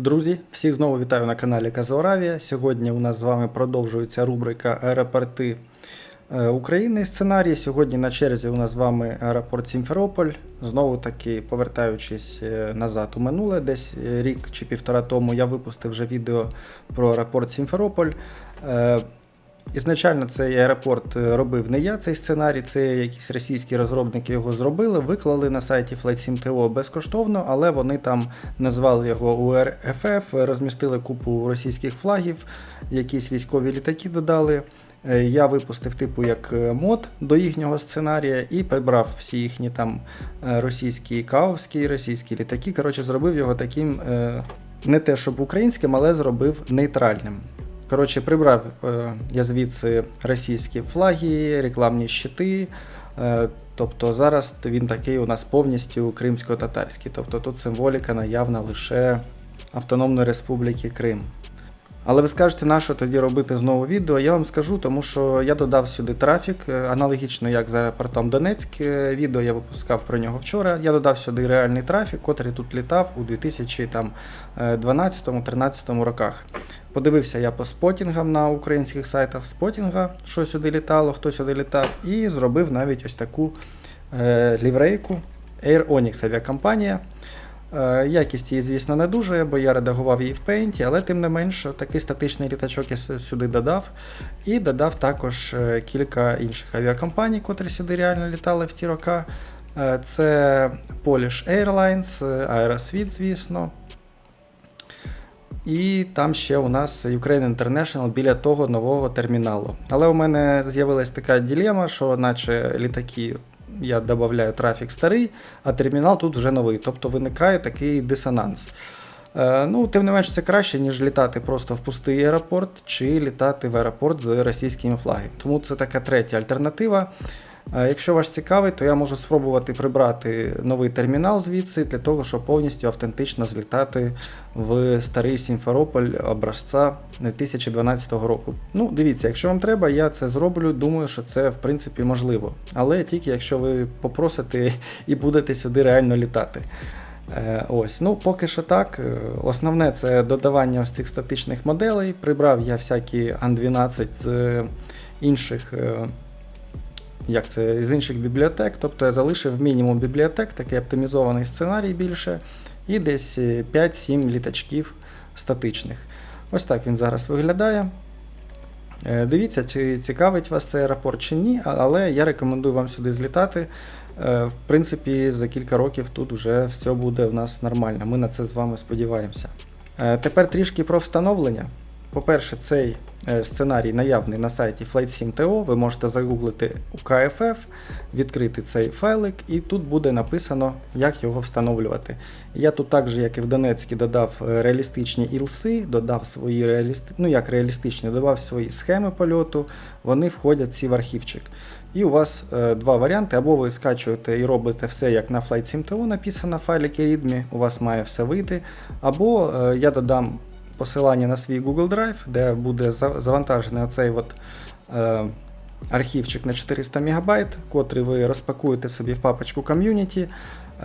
Друзі, всіх знову вітаю на каналі Казоравія. Сьогодні у нас з вами продовжується рубрика Аеропорти е, України. Сценарій. Сьогодні на черзі у нас з вами аеропорт Сімферополь. Знову таки, повертаючись е, назад у минуле, десь е, рік чи півтора тому я випустив вже відео про аеропорт Сімферополь. Ізначально цей аеропорт е, робив не я цей сценарій, це якісь російські розробники його зробили, виклали на сайті Flight7TO безкоштовно, але вони там назвали його URFF, розмістили купу російських флагів, якісь військові літаки додали. Е, Я випустив типу як е, мод до їхнього сценарія і прибрав всі їхні там російські каовські, російські літаки. Коротше, зробив його таким не те, щоб українським, але зробив нейтральним. Коротше, прибрав е, я звідси російські флаги, рекламні щити. Е, тобто зараз він такий у нас повністю кримсько-татарський. Тобто тут символіка наявна лише Автономної Республіки Крим. Але ви скажете, на що тоді робити знову відео? Я вам скажу, тому що я додав сюди трафік, е, аналогічно як з аеропортом Донецьк. Відео я випускав про нього вчора. Я додав сюди реальний трафік, котрий тут літав у 2012-2013 роках. Подивився я по спотінгам на українських сайтах спотінга, що сюди літало, хто сюди літав, і зробив навіть ось таку е, ліврейку Air Onyx авіакомпанія. Е, Якість її, звісно, не дуже, бо я редагував її в Paint, але тим не менш такий статичний літачок я сюди додав. І додав також е, кілька інших авіакомпаній, котрі сюди реально літали в ті роки. Е, Це Polish Airlines, е, звісно. І там ще у нас Ukraine International біля того нового терміналу. Але у мене з'явилась така ділема, що наче літаки я додаю трафік старий, а термінал тут вже новий. Тобто виникає такий дисонанс. Е, ну, тим не менш, це краще, ніж літати просто в пустий аеропорт чи літати в аеропорт з російськими флагами. Тому це така третя альтернатива. Е, Якщо вас цікавить, то я можу спробувати прибрати новий термінал звідси для того, щоб повністю автентично злітати в старий Сімферополь образця 2012 року. Ну, дивіться, якщо вам треба, я це зроблю. Думаю, що це в принципі можливо. Але тільки якщо ви попросите і будете сюди реально літати. Е, Ось, ну поки що так. Е, Основне це додавання ось цих статичних моделей. Прибрав я всякі Ан-12 з інших. Е, Як це з інших бібліотек, тобто я залишив мінімум бібліотек, такий оптимізований сценарій більше, і десь е, 5-7 літачків статичних. Ось так він зараз виглядає. Е, Дивіться, чи цікавить вас цей аеропорт чи ні, але я рекомендую вам сюди злітати. Е, В принципі, за кілька років тут вже все буде в нас нормально. Ми на це з вами сподіваємося. Е, Тепер трішки про встановлення. По-перше, цей е, сценарій наявний на сайті Flight7TO. Ви можете загуглити UKFF, відкрити цей файлик, і тут буде написано, як його встановлювати. Я тут також, як і в Донецькі, додав е, реалістичні ілси, додав свої реалісти... ну як реалістичні, додав свої схеми польоту, вони входять всі в архівчик. І у вас е, два варіанти: або ви скачуєте і робите все, як на Flight7TO написано в файліки readme, у вас має все вийти. Або е, я додам посилання на свій Google Drive, де буде завантажений оцей от, е, архівчик на 400 МБ, котрий ви розпакуєте собі в папочку ком'юніті.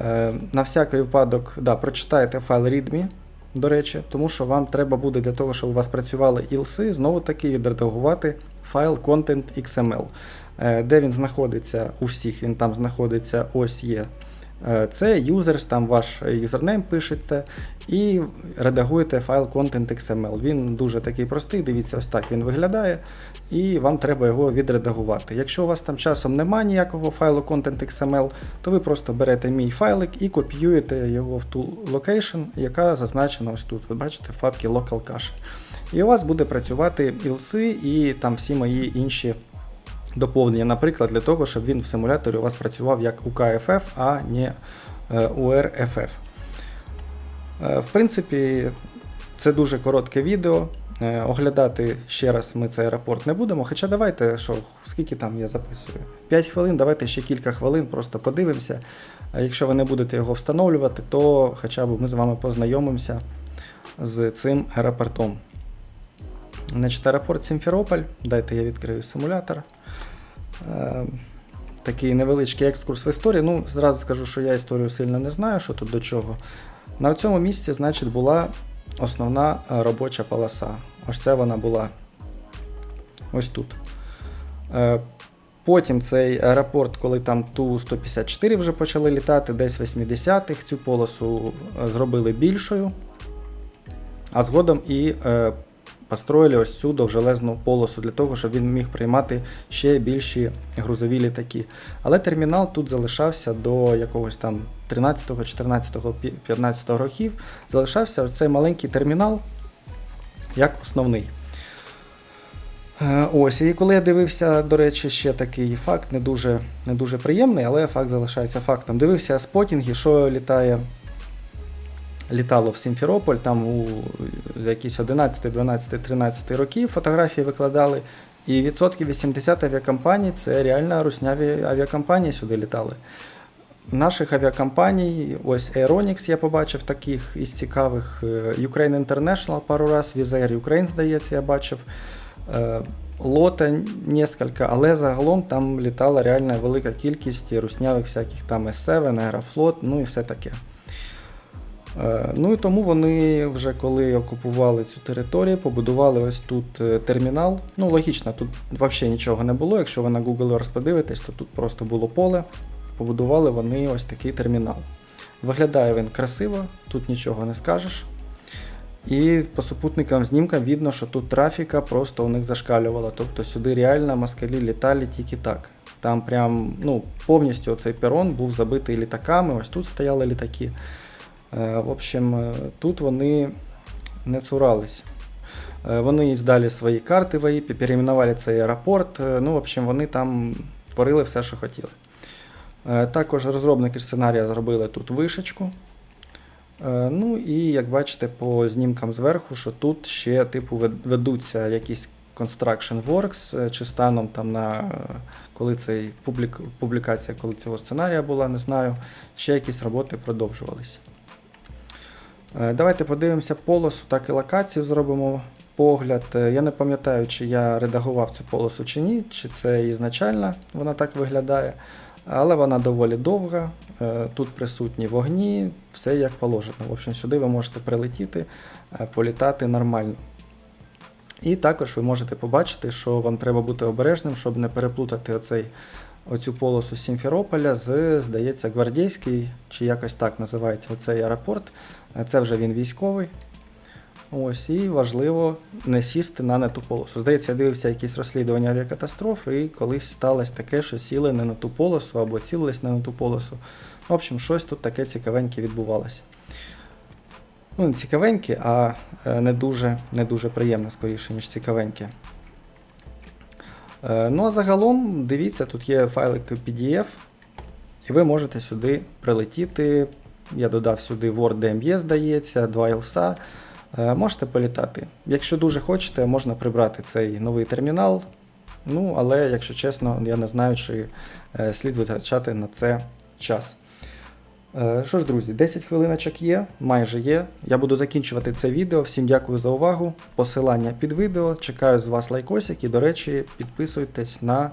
Е, на всякий випадок да, прочитаєте файл readme, до речі, тому що вам треба буде для того, щоб у вас працювали ілси, знову таки відредагувати файл content.xml. Е, Де він знаходиться у всіх, він там знаходиться, ось є. Е, Це users, там ваш юзернейм пишете і редагуєте файл content.xml. Він дуже такий простий, дивіться, ось так він виглядає, і вам треба його відредагувати. Якщо у вас там часом немає ніякого файлу content.xml, то ви просто берете мій файлик і копіюєте його в ту локейшн, яка зазначена ось тут. Ви бачите в папці Local Cache. І у вас буде працювати ілси і там всі мої інші доповнення, наприклад, для того, щоб він в симуляторі у вас працював як UKFF, а не е, URFF. Е, В принципі, це дуже коротке відео. Е, Оглядати ще раз ми цей аеропорт не будемо. Хоча давайте, що, скільки там я записую? 5 хвилин, давайте ще кілька хвилин, просто подивимося. Якщо ви не будете його встановлювати, то хоча б ми з вами познайомимося з цим аеропортом. Значить, аеропорт Сімферополь. Дайте я відкрию симулятор. Е, Такий невеличкий екскурс в історію. Ну, зразу скажу, що я історію сильно не знаю, що тут до чого. На цьому місці, значить, була основна робоча полоса. Ось це вона була ось тут. Е, Потім цей аеропорт, коли там Ту-154 вже почали літати, десь в 80-х цю полосу е, зробили більшою. А згодом і е, построїли ось цю довжелезну полосу для того, щоб він міг приймати ще більші грузові літаки. Але термінал тут залишався до якогось там 13, 14, 15 років. Залишався ось цей маленький термінал як основний. Е, Ось, і коли я дивився, до речі, ще такий факт, не дуже, не дуже приємний, але факт залишається фактом. Дивився спотінги, що літає, літало в Сімферополь, там у якісь 11, 12, 13 років фотографії викладали. І відсотків 80 авіакомпаній це реально русняві авіакомпанії сюди літали. Наших авіакомпаній, ось Aeronix я побачив таких із цікавих. е, Ukraine International пару раз, Air Ukraine, здається, я бачив. Е, Лота несколько, але загалом там літала реально велика кількість руснявих всяких там S7, Аерофлот, ну і все таке. Е, Ну і тому вони вже коли окупували цю територію, побудували ось тут е, термінал. Ну, логічно, тут взагалі нічого не було. Якщо ви на Google Earth подивитесь, то тут просто було поле. Побудували вони ось такий термінал. Виглядає він красиво, тут нічого не скажеш. І по супутникам знімкам видно, що тут трафіка просто у них зашкалювала. Тобто сюди реально москалі літали тільки так. Там прям ну, повністю цей перон був забитий літаками, ось тут стояли літаки. Е, В общем, е, тут вони не цурались. Е, Вони здали свої карти в АІПі, перейменували цей аеропорт. Ну, в общем, вони там творили все, що хотіли. Також розробники сценарія зробили тут вишечку. Ну і як бачите по знімкам зверху, що тут ще типу ведуться якісь construction works, чи станом там на коли цей публік, публікація, коли цього сценарія була, не знаю. Ще якісь роботи продовжувалися. Е, Давайте подивимося полосу, так і локацію зробимо погляд. Е, Я не пам'ятаю, чи я редагував цю полосу чи ні, чи це ізначально вона так виглядає. Але вона доволі довга. е, Тут присутні вогні, все як положено. В общем, сюди ви можете прилетіти, політати нормально. І також ви можете побачити, що вам треба бути обережним, щоб не переплутати оцей, оцю полосу Сімферополя з, здається, Гвардійський, чи якось так називається оцей аеропорт. Е, Це вже він військовий. Ось, і важливо не сісти на не ту полосу. Здається, я дивився якісь розслідування авіакатастроф, і колись сталося таке, що сіли не на ту полосу або цілились не на ту полосу. В общем, щось тут таке цікавеньке відбувалося. Ну, не цікавеньке, а е, не дуже, не дуже приємне, скоріше, ніж цікавеньке. Е, Ну а загалом, дивіться, тут є файлик PDF, і ви можете сюди прилетіти. Я додав сюди Word DME, здається, два ілса. Е, Можете політати. Якщо дуже хочете, можна прибрати цей новий термінал. Ну, але, якщо чесно, я не знаю, чи е, слід витрачати на це час. Е, Що ж, друзі, 10 хвилиночок є, майже є. Я буду закінчувати це відео. Всім дякую за увагу. Посилання під відео. Чекаю з вас лайкосик і, до речі, підписуйтесь на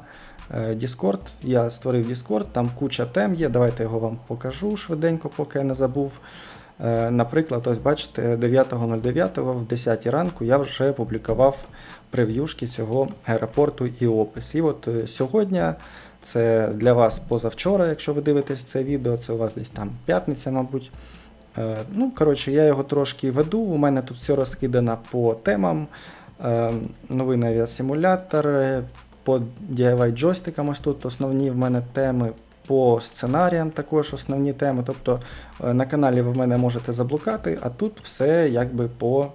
е, Discord. Я створив Discord, там куча тем є. Давайте його вам покажу швиденько, поки я не забув. Е, Наприклад, ось бачите, 9.09 в 10 ранку я вже публікував прев'юшки цього аеропорту і опис. І от сьогодні це для вас позавчора, якщо ви дивитесь це відео, це у вас десь там п'ятниця, мабуть. Е, Ну, коротше, я його трошки веду. У мене тут все розкидано по темам. Е, Новий авіасимулятор, по DIY джойстикам ось тут основні в мене теми. По сценаріям також основні теми. Тобто е, на каналі ви в мене можете заблукати, а тут все якби по,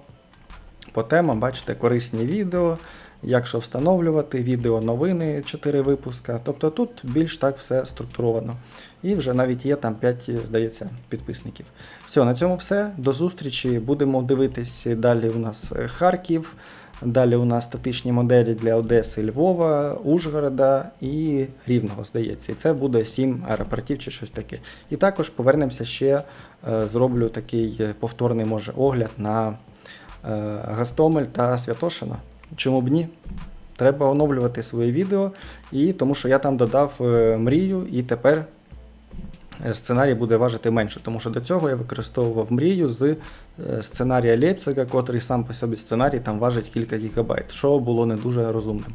по темам, бачите, корисні відео, як що встановлювати, відео новини 4 випуска. Тобто тут більш так все структуровано. І вже навіть є там 5, здається, підписників. Все, на цьому все. До зустрічі. Будемо дивитись далі у нас е, Харків. Далі у нас статичні моделі для Одеси, Львова, Ужгорода і Рівного, здається. І це буде 7 аеропортів чи щось таке. І також повернемося ще, е, зроблю такий е, повторний може огляд на Гастомель та Святошина. Чому б ні? Треба оновлювати своє відео, і тому що я там додав е, мрію, і тепер е, сценарій буде важити менше, тому що до цього я використовував мрію з е, сценарія Лейпцига, котрий сам по собі сценарій там важить кілька гігабайт, що було не дуже розумним.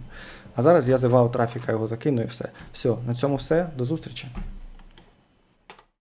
А зараз я зивав трафіка, його закину і все. Все, на цьому все. До зустрічі.